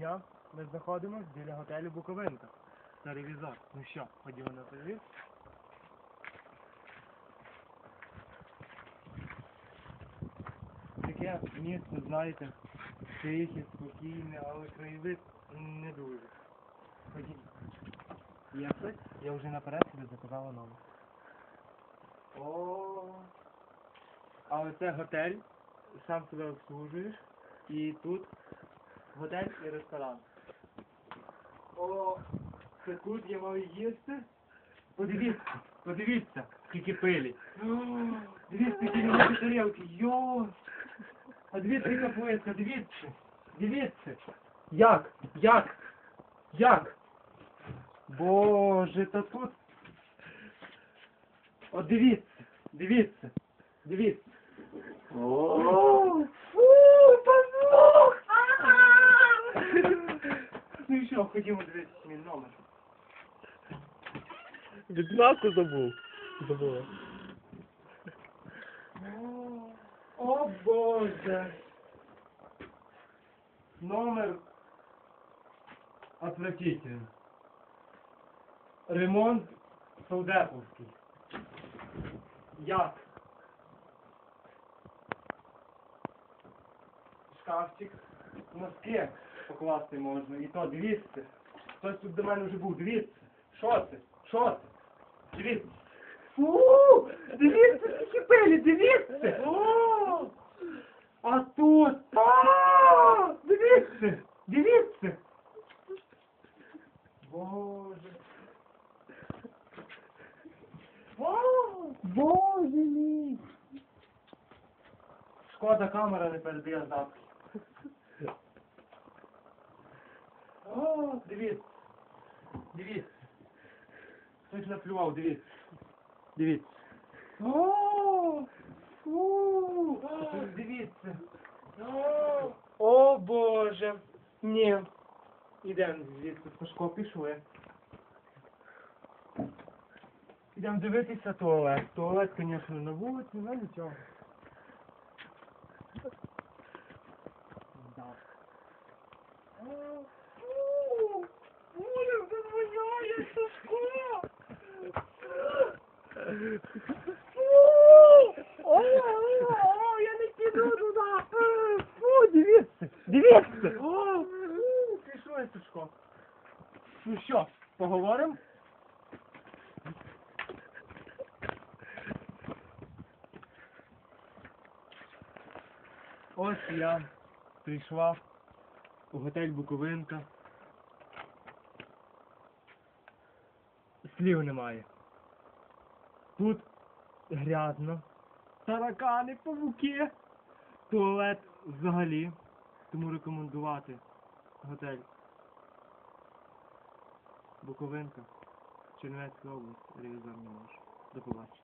дня ми знаходимося біля готелю Буковинка. Це ревізор. Ну що, ходімо на перевір. Таке місце, знаєте, тихе, спокійне, але краєвид не дуже. Ходімо. Є хтось? Я вже наперед собі заказала номер. О, але це готель, сам себе обслужуєш, і тут готель і ресторан. О, це тут я маю їсти. Подивіться, подивіться, скільки пилі. Дивіться, які великі тарілки. Йо! А дивіться, яка поеска, дивіться. Дивіться. Як? Як? Як? Боже, та тут. О, дивіться, дивіться, дивіться. О, фу, пазух! Ну і що, ходімо дивитися мій номер. Відзнаку забув. Забула. О, О Боже. Номер отвратительный. Ремонт Саудеповський. Як? Шкафчик. Носки покласти можна. І то дивіться. Хтось тут до мене вже був. Дивіться. Що це? Що це? Дивіться. Фу! Дивіться, скільки пилі, дивіться! О! А тут! А! Дивіться! Дивіться! Боже! О! Боже мій! Шкода камера не передає запах. О, дивіться! Дивіться! Хтось наплював, дивіться! Дивіться. О, фу, дивіться. О, Боже. Ні. Ідемо звідси, Сашко, пішли. Ідемо дивитися туалет. Туалет, звісно, на вулиці, але нічого. Да. О, фу, Оля, дозволяє, Сашко! Фу! О, о, я не піду туди! Фу, дивіться! Дивіться! О, фу, пішли, Сашко. Ну що, поговоримо? Ось я прийшла у готель Буковинка. Слів немає. Тут грязно. Таракани, павуки. Туалет взагалі. Тому рекомендувати готель. Буковинка. Чернівецька область. Ревізор не може. До побачення.